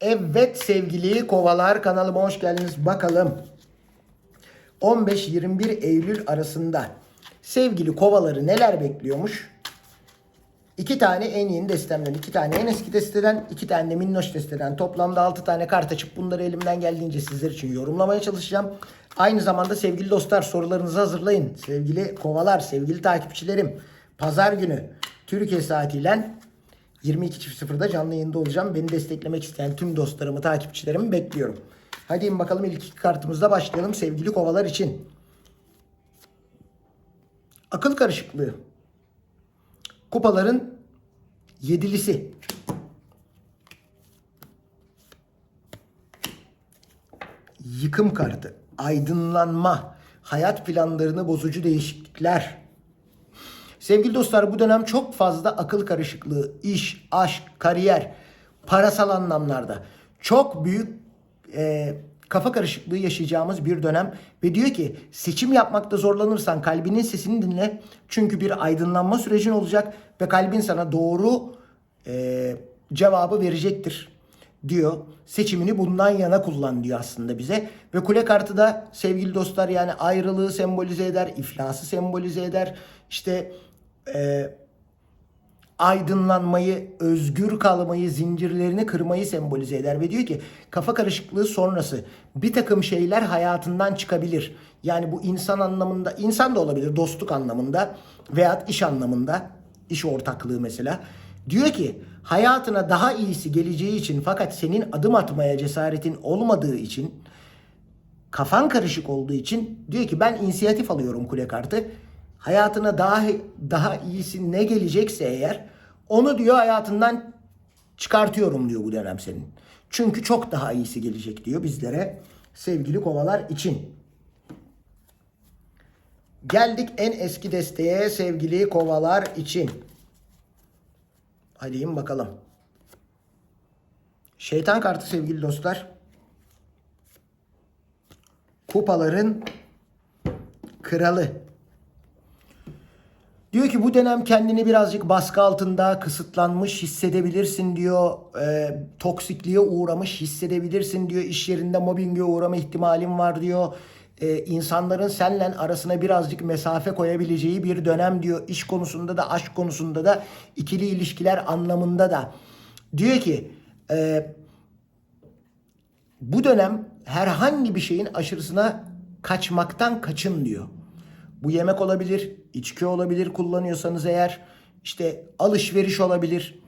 Evet sevgili kovalar kanalıma hoş geldiniz. Bakalım 15-21 Eylül arasında sevgili kovaları neler bekliyormuş? İki tane en yeni destemden, iki tane en eski desteden, iki tane de minnoş desteden toplamda 6 tane kart açıp bunları elimden geldiğince sizler için yorumlamaya çalışacağım. Aynı zamanda sevgili dostlar sorularınızı hazırlayın. Sevgili kovalar, sevgili takipçilerim. Pazar günü Türkiye saatiyle 22.00'da canlı yayında olacağım. Beni desteklemek isteyen tüm dostlarımı, takipçilerimi bekliyorum. Hadi bakalım ilk iki kartımızda başlayalım sevgili kovalar için. Akıl karışıklığı. Kupaların yedilisi. Yıkım kartı. Aydınlanma. Hayat planlarını bozucu değişiklikler. Sevgili dostlar bu dönem çok fazla akıl karışıklığı, iş, aşk, kariyer, parasal anlamlarda çok büyük e, kafa karışıklığı yaşayacağımız bir dönem. Ve diyor ki seçim yapmakta zorlanırsan kalbinin sesini dinle. Çünkü bir aydınlanma sürecin olacak ve kalbin sana doğru e, cevabı verecektir diyor. Seçimini bundan yana kullan diyor aslında bize. Ve kule kartı da sevgili dostlar yani ayrılığı sembolize eder, iflası sembolize eder. İşte e, aydınlanmayı, özgür kalmayı, zincirlerini kırmayı sembolize eder. Ve diyor ki kafa karışıklığı sonrası bir takım şeyler hayatından çıkabilir. Yani bu insan anlamında, insan da olabilir dostluk anlamında veya iş anlamında, iş ortaklığı mesela. Diyor ki hayatına daha iyisi geleceği için fakat senin adım atmaya cesaretin olmadığı için kafan karışık olduğu için diyor ki ben inisiyatif alıyorum kule kartı. Hayatına daha daha iyisi ne gelecekse eğer onu diyor hayatından çıkartıyorum diyor bu dönem senin. Çünkü çok daha iyisi gelecek diyor bizlere sevgili kovalar için. Geldik en eski desteğe sevgili kovalar için. Hadi bakalım. Şeytan kartı sevgili dostlar. Kupaların kralı. Diyor ki bu dönem kendini birazcık baskı altında kısıtlanmış hissedebilirsin diyor. E, toksikliğe uğramış hissedebilirsin diyor. İş yerinde mobbinge uğrama ihtimalin var diyor. E, insanların seninle arasına birazcık mesafe koyabileceği bir dönem diyor. İş konusunda da aşk konusunda da ikili ilişkiler anlamında da. Diyor ki e, bu dönem herhangi bir şeyin aşırısına kaçmaktan kaçın diyor. Bu yemek olabilir, içki olabilir kullanıyorsanız eğer, işte alışveriş olabilir.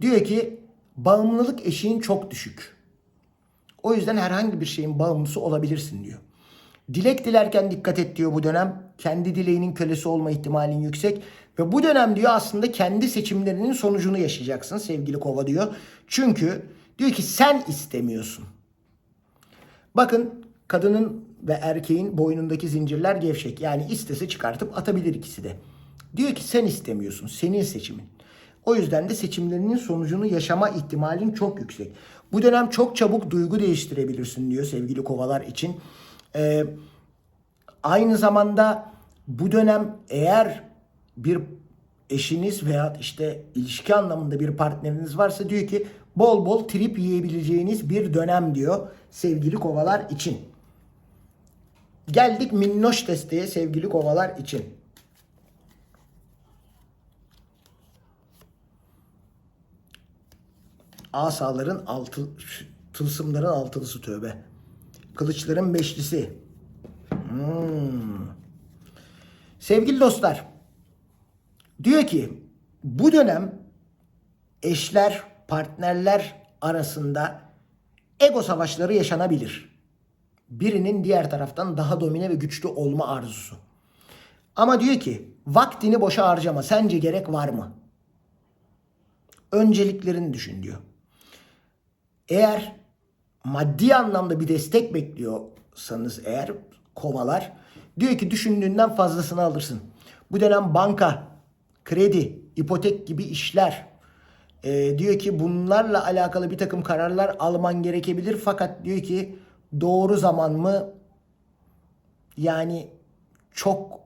Diyor ki bağımlılık eşiğin çok düşük. O yüzden herhangi bir şeyin bağımlısı olabilirsin diyor. Dilek dilerken dikkat et diyor bu dönem. Kendi dileğinin kölesi olma ihtimalin yüksek. Ve bu dönem diyor aslında kendi seçimlerinin sonucunu yaşayacaksın sevgili kova diyor. Çünkü diyor ki sen istemiyorsun. Bakın kadının ve erkeğin boynundaki zincirler gevşek. Yani istese çıkartıp atabilir ikisi de. Diyor ki sen istemiyorsun. Senin seçimin. O yüzden de seçimlerinin sonucunu yaşama ihtimalin çok yüksek. Bu dönem çok çabuk duygu değiştirebilirsin diyor sevgili kovalar için. Ee, aynı zamanda bu dönem eğer bir eşiniz veya işte ilişki anlamında bir partneriniz varsa diyor ki bol bol trip yiyebileceğiniz bir dönem diyor sevgili kovalar için. Geldik minnoş desteğe sevgili kovalar için. Asaların altı, tılsımların altılısı tövbe. Kılıçların beşlisi. Hmm. Sevgili dostlar, diyor ki bu dönem eşler, partnerler arasında ego savaşları yaşanabilir. Birinin diğer taraftan daha domine ve güçlü olma arzusu. Ama diyor ki vaktini boşa harcama. Sence gerek var mı? Önceliklerini düşün diyor. Eğer maddi anlamda bir destek bekliyorsanız eğer kovalar diyor ki düşündüğünden fazlasını alırsın. Bu dönem banka, kredi, ipotek gibi işler e, diyor ki bunlarla alakalı bir takım kararlar alman gerekebilir fakat diyor ki doğru zaman mı yani çok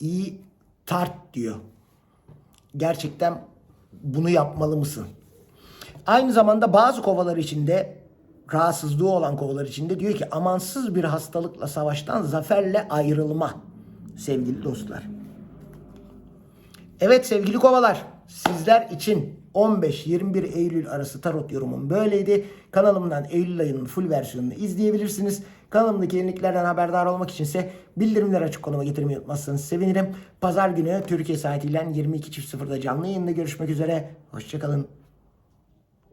iyi tart diyor. Gerçekten bunu yapmalı mısın? Aynı zamanda bazı kovalar içinde rahatsızlığı olan kovalar için de diyor ki amansız bir hastalıkla savaştan zaferle ayrılma sevgili dostlar. Evet sevgili kovalar sizler için 15-21 Eylül arası tarot yorumum böyleydi. Kanalımdan Eylül ayının full versiyonunu izleyebilirsiniz. Kanalımdaki yeniliklerden haberdar olmak için ise bildirimleri açık konuma getirmeyi unutmazsanız sevinirim. Pazar günü Türkiye saatiyle 22.00'da canlı yayında görüşmek üzere. Hoşçakalın.